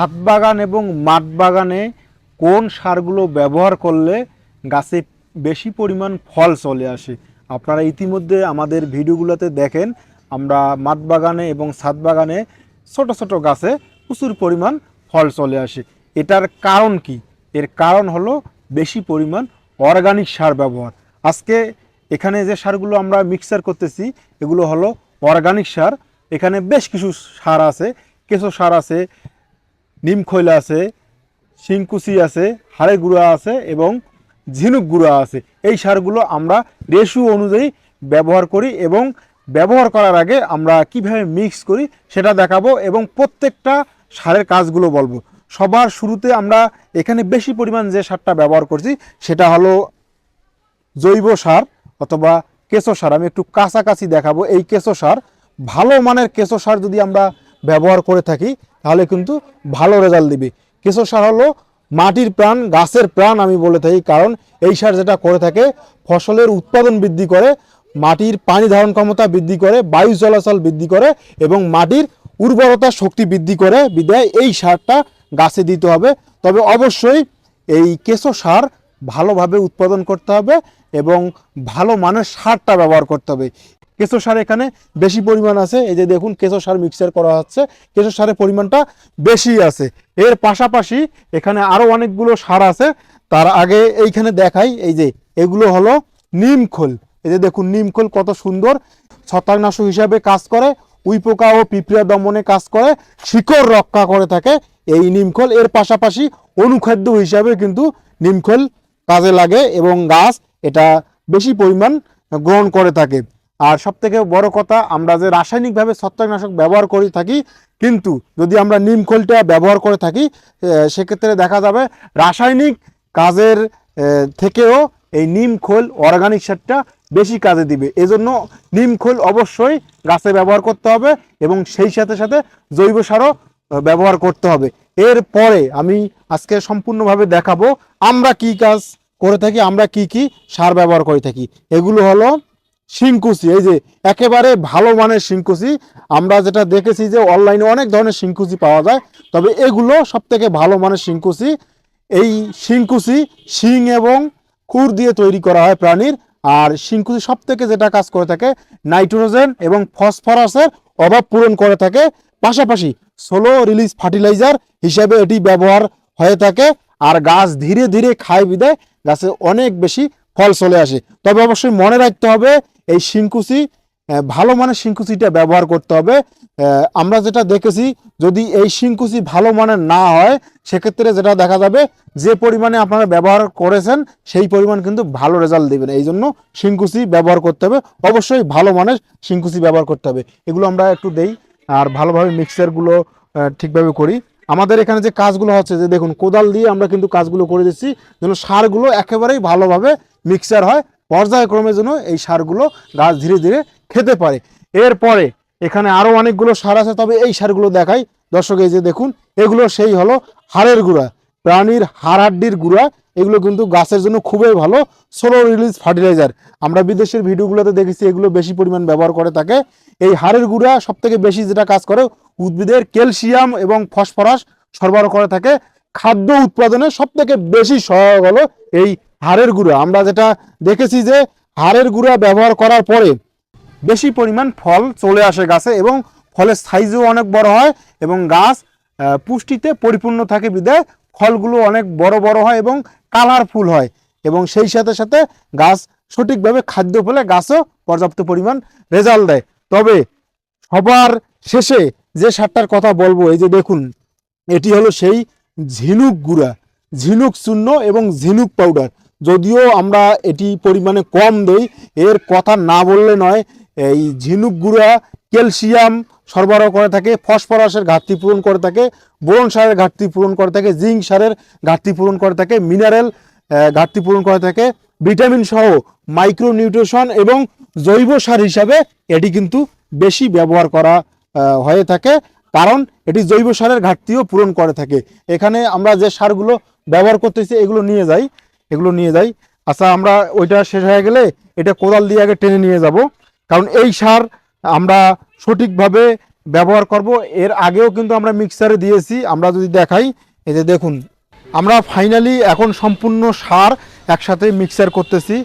ছাদ বাগান এবং মাঠ বাগানে কোন সারগুলো ব্যবহার করলে গাছে বেশি পরিমাণ ফল চলে আসে? আপনারা ইতিমধ্যে আমাদের ভিডিওগুলোতে দেখেন, আমরা মাঠ বাগানে এবং ছাদ বাগানে ছোট ছোট গাছে প্রচুর পরিমাণ ফল চলে আসে। এটার কারণ কি? এর কারণ হলো বেশি পরিমাণ অর্গানিক সার ব্যবহার। আজকে এখানে যে সারগুলো আমরা মিক্সার করতেছি, এগুলো হলো অর্গানিক সার। এখানে বেশ কিছু সার আছে, কেঁচো সার আছে নিম খৈলা আছে, শিংকুচি আছে, হাড়ে গুঁড়া আছে এবং ঝিনুক গুঁড়া আছে। এই সারগুলো আমরা রেশু অনুযায়ী ব্যবহার করি এবং ব্যবহার করার আগে আমরা কীভাবে মিক্স করি সেটা দেখাবো এবং প্রত্যেকটা সারের কাজগুলো বলব। সবার শুরুতে আমরা এখানে বেশি পরিমাণ যে সারটা ব্যবহার করছি সেটা হলো জৈব সার অথবা কেঁচো সার। আমি একটু কাছাকাছি দেখাবো। এই কেঁচো সার ভালো মানের কেঁচো সার যদি আমরা ব্যবহার করে থাকি, তাহলে কিন্তু ভালো রেজাল্ট দিবে। কেঁচো সার হলো মাটির প্রাণ, গাছের প্রাণ আমি বলে থাকি, কারণ এই সার যেটা করে থাকে, ফসলের উৎপাদন বৃদ্ধি করে, মাটির পানি ধারণ ক্ষমতা বৃদ্ধি করে, বায়ু চলাচল বৃদ্ধি করে, এবং মাটির উর্বরতা শক্তি বৃদ্ধি করে বিদায় এই সারটা গাছে দিতে হবে। তবে অবশ্যই এই কেঁচো সার ভালোভাবে উৎপাদন করতে হবে এবং ভালো মানের সারটা ব্যবহার করতে হবে। কেঁচো সার এখানে বেশি পরিমাণ আছে। এই যে দেখুন কেঁচো সার মিক্সার করা হচ্ছে। কেঁচো সারের পরিমাণটা বেশি আছে। এর পাশাপাশি এখানে আরও অনেকগুলো সার আছে। তার আগে এইখানে দেখাই, এই যে এগুলো হলো নিমখোল এই যে দেখুন নিমখোল কত সুন্দর। ছত্রাকনাশক হিসাবে কাজ করে, উইপোকা ও পিঁপড়া দমনে কাজ করে, শিকড় রক্ষা করে থাকে এই নিমখোল এর পাশাপাশি অনুখাদ্য হিসাবে কিন্তু নিমখোল কাজে লাগে এবং গাছ এটা বেশি পরিমাণ গ্রহণ করে থাকে। আর সব থেকে বড় কথা, আমরা যে রাসায়নিকভাবে ছত্রাকনাশক ব্যবহার করে থাকি, কিন্তু যদি আমরা নিমখোলটা ব্যবহার করে থাকি সেক্ষেত্রে দেখা যাবে রাসায়নিক কাজের থেকেও এই নিম খোল অর্গানিক সারটা বেশি কাজে দিবে। এজন্য নিম খোল অবশ্যই গাছে ব্যবহার করতে হবে এবং সেই সাথে সাথে জৈব সারও ব্যবহার করতে হবে। এরপরে আমি আজকে সম্পূর্ণভাবে দেখাবো আমরা কি কাজ করে থাকি, আমরা কি কি সার ব্যবহার করে থাকি। এগুলো হলো শিংকুচি, এই যে একেবারে ভালো মানের শিংকুচি। আমরা যেটা দেখেছি যে অনলাইনে অনেক ধরনের শিংকুচি পাওয়া যায়। তবে এগুলো সব থেকে ভালো মানের শিংকুচি, এই শিংকুচি শিং এবং খুর দিয়ে তৈরি করা হয় প্রাণীর। আর শিংকুচি সব থেকে যেটা কাজ করে থাকে, নাইট্রোজেন এবং ফসফরাসের অভাব পূরণ করে থাকে। পাশাপাশি সোলো রিলিজ ফার্টিলাইজার হিসেবে এটি ব্যবহার হয়ে থাকে। আর গাছ ধীরে ধীরে খায় বিদায় গাছে অনেক বেশি ফল চলে আসে। তবে অবশ্যই মনে রাখতে হবে এই শিংকুচি ভালো মানের শিংকুচিটা ব্যবহার করতে হবে। আমরা যেটা দেখেছি, যদি এই শিংকুচি ভালো মানের না হয়, সেক্ষেত্রে যেটা দেখা যাবে, যে পরিমাণে আপনারা ব্যবহার করেছেন, সেই পরিমাণ কিন্তু ভালো রেজাল্ট দেবেন এই জন্য শিংকুচি ব্যবহার করতে হবে। অবশ্যই ভালো মানের শিংকুচি ব্যবহার করতে হবে। এগুলো আমরা একটু দেই আর ভালোভাবে মিক্সারগুলো ঠিকভাবে করি। আমাদের এখানে যে কাজগুলো হচ্ছে, যে দেখুন, কোদাল দিয়ে আমরা কিন্তু কাজগুলো করে দিচ্ছি। যেন সারগুলো একেবারেই ভালোভাবে মিক্সার হয়। পর্যায়ক্রমে যেন এই সারগুলো গাছ ধীরে ধীরে খেতে পারে। এরপরে এখানে আরও অনেকগুলো সার আছে, তবে এই সারগুলো দেখাই। দর্শক, এই যে দেখুন, এগুলো সেই হলো হাড়ের গুঁড়া। প্রাণীর হাড় হাড্ডির গুঁড়া, এগুলো কিন্তু গাছের জন্য খুবই ভালো সোলো রিলিজ ফার্টিলাইজার আমরা বিদেশের ভিডিওগুলোতে দেখেছি, এগুলো বেশি পরিমাণ ব্যবহার করে থাকে। এই হাড়ের গুঁড়া সব থেকে বেশি যেটা কাজ করে, উদ্ভিদের ক্যালসিয়াম এবং ফসফরাস সরবরাহ করে থাকে। খাদ্য উৎপাদনে সব থেকে বেশি সহায়ক হলো এই হাড়ের গুঁড়া। আমরা যেটা দেখেছি যে হাড়ের গুঁড়া ব্যবহার করার পরে বেশি পরিমাণ ফল চলে আসে গাছে এবং ফলের সাইজও অনেক বড় হয় এবং গাছ পুষ্টিতে পরিপূর্ণ থাকে বিদায় ফলগুলো অনেক বড় বড় হয় এবং কালারফুল হয় এবং সেই সাথে সাথে গাছ সঠিকভাবে খাদ্য পেলে গাছও পর্যাপ্ত পরিমাণ রেজাল্ট দেয়। তবে সবার শেষে যে সারটার কথা বলব, এই যে দেখুন, এটি হলো সেই ঝিনুক গুঁড়া। ঝিনুক চূর্ণ এবং ঝিনুক পাউডার। যদিও আমরা এটি পরিমাণে কম দেই, এর কথা না বললে নয়, এই ঝিনুক গুঁড়া, ক্যালসিয়াম সরবরাহ করে থাকে, ফসফরাসের ঘাটতি পূরণ করে থাকে, বোরন সারের ঘাটতি পূরণ করে থাকে, জিঙ্ক সারের ঘাটতি পূরণ করে থাকে, মিনারেল ঘাটতি পূরণ করে থাকে, ভিটামিন সহ মাইক্রোনিউট্রিশন এবং জৈব সার হিসাবে এটি কিন্তু বেশি ব্যবহার করা হয়ে থাকে, কারণ এটি জৈব সারের ঘাটতিও পূরণ করে থাকে। এখানে আমরা যে সারগুলো ব্যবহার করতেছি, এগুলো নিয়ে যাই। এগুলো নিয়ে যাই। আচ্ছা আমরা ওইটা শেষ হয়ে গেলে এটা কোদাল দিয়ে আগে টেনে নিয়ে যাব। কারণ এই সার আমরা সঠিকভাবে ব্যবহার করব। এর আগেও কিন্তু আমরা মিক্সারে দিয়েছি। আমরা যদি দেখাই, এই যে দেখুন, আমরা ফাইনালি এখন সম্পূর্ণ সার একসাথে মিক্সার করতেছি।